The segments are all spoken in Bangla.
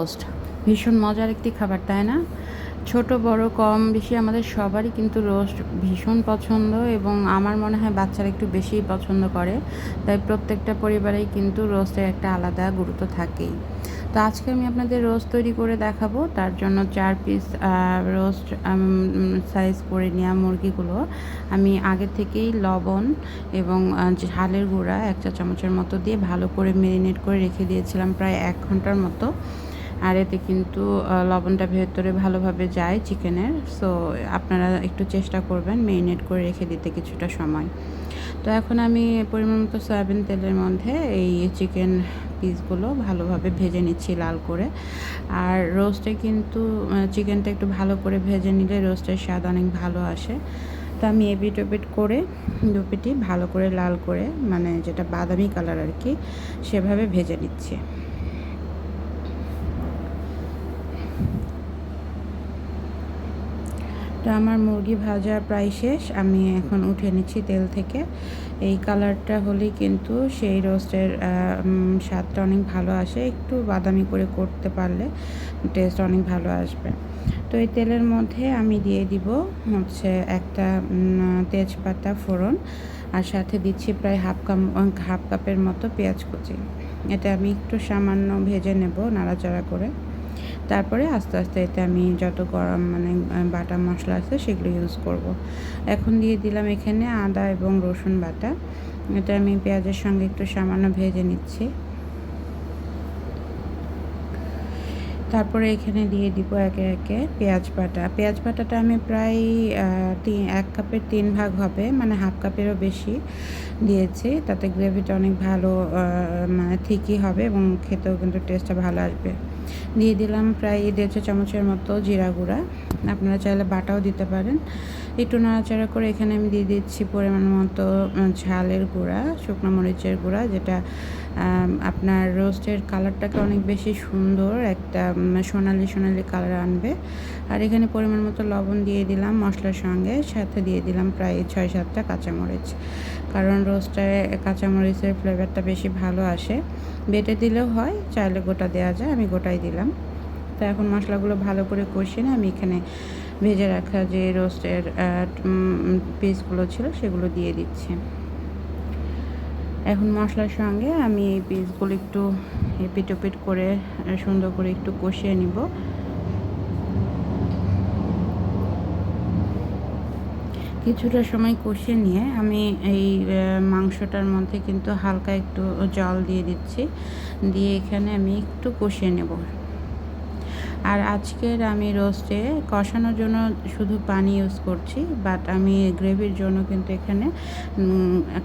রোস্ট ভীষণ মজার একটি খাবার, তাই না? ছোট, বড়, কম, বেশি আমাদের সবারই কিন্তু রোস্ট ভীষণ পছন্দ এবং আমার মনে হয় বাচ্চারা একটু বেশিই পছন্দ করে। তাই প্রত্যেকটা পরিবারেই কিন্তু রোস্টের একটা আলাদা গুরুত্ব থাকেই। তো আজকে আমি আপনাদের রোস্ট তৈরি করে দেখাবো। তার জন্য চার পিস রোস্ট সাইজ করে নেওয়া মুরগিগুলো। আমি আগে থেকেই লবণ এবং ঝালের গুঁড়া এক চা চামচের মতো দিয়ে ভালো করে মেরিনেট করে রেখে দিয়েছিলাম প্রায় এক ঘণ্টার মতো। আর এতে কিন্তু লবণটা ভেতরে ভালোভাবে যায় চিকেনের। সো আপনারা একটু চেষ্টা করবেন মেরিনেট করে রেখে দিতে কিছুটা সময়। তো এখন আমি পরিমাণ মতো সয়াবিন তেলের মধ্যে এই চিকেন পিসগুলো ভালোভাবে ভেজে নিচ্ছি লাল করে। আর রোস্টে কিন্তু চিকেনটা একটু ভালো করে ভেজে নিলে রোস্টের স্বাদ অনেক ভালো আসে। তো আমি এপিট ওপিট করে দুপিটি ভালো করে লাল করে মানে যেটা বাদামি কালার আর কি, সেভাবে ভেজে নিচ্ছি। তো আমার মুরগি ভাজা প্রায় শেষ। আমি এখন উঠে নিচ্ছি তেল থেকে। এই কালারটা হলেই কিন্তু সেই রোস্টের স্বাদটা অনেক ভালো আসে। একটু বাদামি করে করতে পারলে টেস্ট অনেক ভালো আসবে। তো এই তেলের মধ্যে আমি দিয়ে দিব হচ্ছে একটা তেজপাতা ফোড়ন আর সাথে দিচ্ছি প্রায় হাফ কাপ হাফ কাপের মতো পেঁয়াজ কুচি। এটা আমি একটু সামান্য ভেজে নেব নাড়াচাড়া করে। তারপরে আস্তে আস্তে এতে আমি যত গরম মানে বাটা মশলা আছে সেগুলো ইউজ করব। এখন দিয়ে দিলাম এখানে আদা এবং রসুন বাটা। এটা আমি পেঁয়াজের সঙ্গে একটু সামান্য ভেজে নিচ্ছি। তারপরে এখানে দিয়ে দিব একে একে পেঁয়াজ বাটা। পেঁয়াজ বাটাটা আমি প্রায় তিন এক কাপের তিন ভাগ হবে মানে হাফ কাপেরও বেশি। দিয়েছি। তাতে গ্রেভিটা অনেক ভালো মানে ঠিকই হবে এবং খেতেও কিন্তু টেস্টটা ভালো আসবে। দিয়ে দিলাম প্রায় দেড়শো চামচের মতো জিরা গুঁড়া। আপনারা চাইলে বাটাও দিতে পারেন। একটু নাড়াচাড়া করে এখানে আমি দিয়ে দিচ্ছি পরিমাণ মতো ঝালের গুঁড়া, শুকনো মরিচের গুঁড়া, যেটা আপনার রোস্টের কালারটাকে অনেক বেশি সুন্দর একটা সোনালি সোনালি কালার আনবে। আর এখানে পরিমাণ মতো লবণ দিয়ে দিলাম মশলার সঙ্গে, সাথে দিয়ে দিলাম প্রায় ছয় সাতটা কাঁচামরিচ। কারণ রোস্টায় কাঁচামরিচের ফ্লেভারটা বেশি ভালো আসে। বেটে দিলেও হয়, চাইলে গোটা দেওয়া যায়, আমি গোটাই দিলাম। তো এখন মশলাগুলো ভালো করে কষিয়ে না আমি এখানে ভেজে রাখা যে রোস্টের পিসগুলো ছিল সেগুলো দিয়ে দিচ্ছি। এখন মশলার সঙ্গে আমি এই পিসগুলো একটু এপিট ওপিট করে সুন্দর করে একটু কষিয়ে নিব। কিছুটা সময় কষিয়ে নিয়ে আমি এই মাংসটার মধ্যে কিন্তু হালকা একটু জল দিয়ে দিচ্ছি। দিয়ে এখানে আমি একটু কষিয়ে নেব। আর আজকের আমি রোস্টে কষানোর জন্য শুধু পানি ইউজ করছি বাট আমি গ্রেভির জন্য কিন্তু এখানে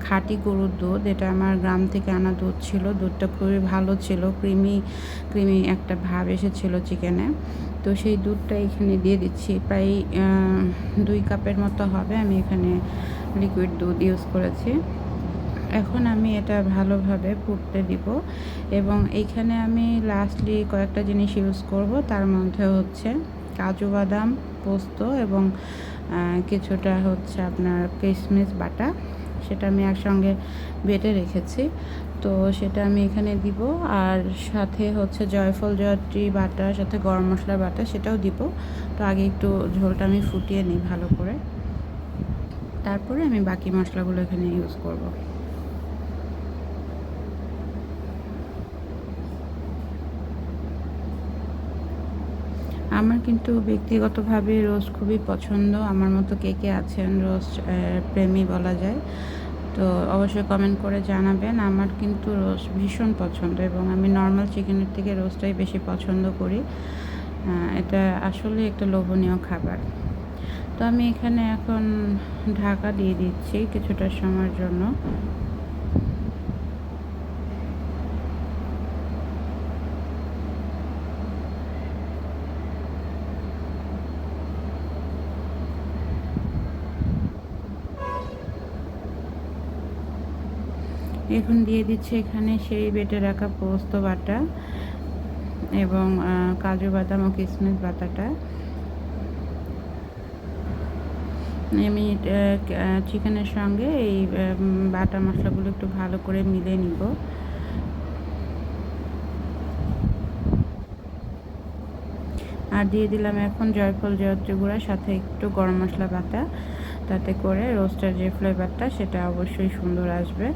খাঁটি গরুর দুধ, এটা আমার গ্রাম থেকে আনা দুধ ছিল, দুধটা খুবই ভালো ছিল, ক্রিমি ক্রিমি একটা ভাব এসেছিল চিকেনে। তো সেই দুধটা এখানে দিয়ে দিচ্ছি, প্রায় দুই কাপের মতো হবে, আমি এখানে লিকুইড দুধ ইউজ করেছি। এখন আমি এটা ভালোভাবে ফুটতে দিব এবং এইখানে আমি লাস্টলি কয়েকটা জিনিস ইউজ করব। তার মধ্যে হচ্ছে কাজু বাদাম পোস্ত এবং কিছুটা হচ্ছে আপনার কিশমিশ বাটা। সেটা আমি একসঙ্গে বেটে রেখেছি। তো সেটা আমি এখানে দিব আর সাথে হচ্ছে জয়ফল, জয়ত্রী বাটা, সাথে গরম মশলা বাটা সেটাও দিব। তো আগে একটু ঝোলটা আমি ফুটিয়ে নিই ভালো করে। তারপরে আমি বাকি মশলাগুলো এখানে ইউজ করব। আমার কিন্তু ব্যক্তিগতভাবে রোজ খুবই পছন্দ। আমার মতো কে কে আছেন রোজ প্রেমী বলা যায়। তো অবশ্যই কমেন্ট করে জানাবেন। আমার কিন্তু রোস্ট ভীষণ পছন্দ এবং আমি নর্মাল চিকেনের থেকে রোস্টটাই বেশি পছন্দ করি। এটা আসলে একটা লোভনীয় খাবার। তো আমি এখানে এখন ঢাকা দিয়ে দিচ্ছি কিছুটা সময়ের জন্য। এখন দিয়ে দিচ্ছে এখানে সেই বেটে রাখা পোস্ত বাটা এবং কাজু বাদাম ও কিশমিশ বাটাটা। আমি চিকেনের সঙ্গে এই বাটা মশলাগুলো একটু ভালো করে মিলে নিব। আর দিয়ে দিলাম এখন জয়ফল জয়ত্রী গুঁড়া, সাথে একটু গরম মশলা বাটা, তাতে করে রোস্টার যে ফ্লেভারটা সেটা অবশ্যই সুন্দর আসবে।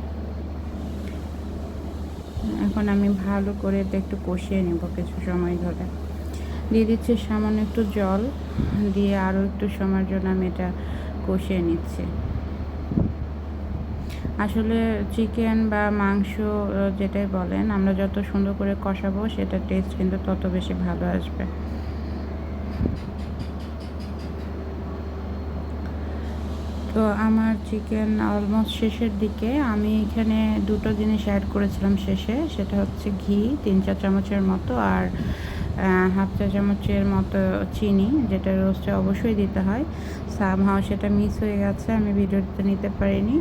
এখন আমি ভালো করে এটা একটু কষিয়ে নেব কিছু সময় ধরে। দিয়ে দিচ্ছি সামান্য একটু জল, দিয়ে আরও একটু সময়ের জন্য আমি এটা কষিয়ে নিচ্ছি। আসলে চিকেন বা মাংস যেটাই বলেন, আমরা যত সুন্দর করে কষাবো, সেটার টেস্ট কিন্তু তত বেশি ভালো আসবে। তো আমার চিকেন অলমোস্ট শেষের দিকে আমি এখানে দুটো জিনিস অ্যাড করেছিলাম শেষে, সেটা হচ্ছে ঘি, তিন চার চামচের মতো আর হাফ চা চামচের মতো চিনি, যেটা রোস্টে অবশ্যই দিতে হয়। সামহাও সেটা মিস হয়ে গেছে, আমি ভিডিওতে নিতে পারিনি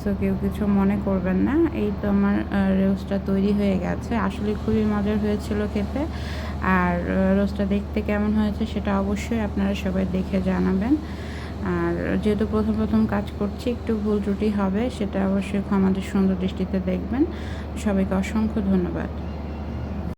সো কেউ কিছু মনে করবেন না। এই তো আমার রোস্টটা তৈরি হয়ে গেছে। আসলে খুবই মজার হয়েছিল খেতে। আর রোস্টটা দেখতে কেমন হয়েছে সেটা অবশ্যই আপনারা সবাই দেখে জানাবেন। আর যেহেতু প্রথম প্রথম কাজ করছি, একটু ভুল ত্রুটি হবে, সেটা অবশ্যই আমাদের সুন্দর দৃষ্টিতে দেখবেন। সবাইকে অসংখ্য ধন্যবাদ।